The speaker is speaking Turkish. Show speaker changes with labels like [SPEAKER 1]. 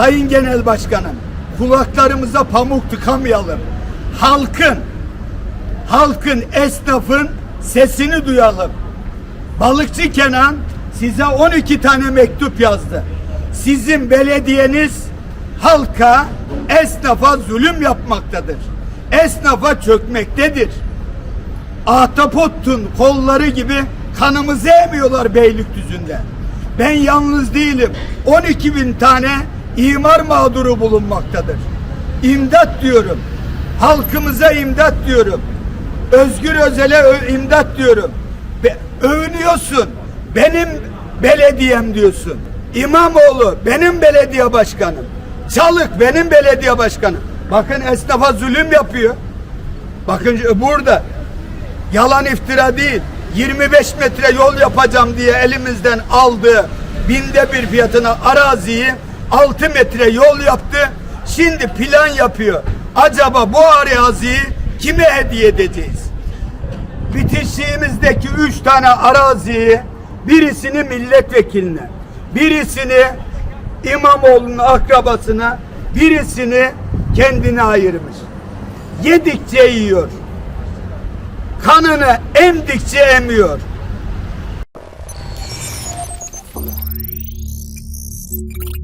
[SPEAKER 1] Sayın Genel Başkanım, kulaklarımıza pamuk tıkamayalım. Halkın, halkın, esnafın sesini duyalım. Balıkçı Kenan size 12 tane mektup yazdı. Sizin belediyeniz halka, esnafa zulüm yapmaktadır. Esnafa çökmektedir. Ahtapotun kolları gibi kanımızı emiyorlar Beylikdüzü'nde. Ben yalnız değilim. 12 bin tane imar mağduru bulunmaktadır. İmdat diyorum. Halkımıza imdat diyorum. Özgür Özel'e imdat diyorum. Be- övünüyorsun. Benim belediyem diyorsun. İmamoğlu benim belediye başkanım. Çalık benim belediye başkanım. Bakın esnafa zulüm yapıyor. Bakın burada yalan iftira değil. 25 metre yol yapacağım diye elimizden aldı. Binde bir fiyatına araziyi 6 metre yol yaptı. Şimdi plan yapıyor. Acaba bu araziyi kime hediye edeceğiz? Bitişiğimizdeki üç tane araziyi birisini milletvekiline, birisini İmamoğlu'nun akrabasına, birisini kendine ayırmış. Yedikçe yiyor. Kanını emdikçe emiyor. Thank you.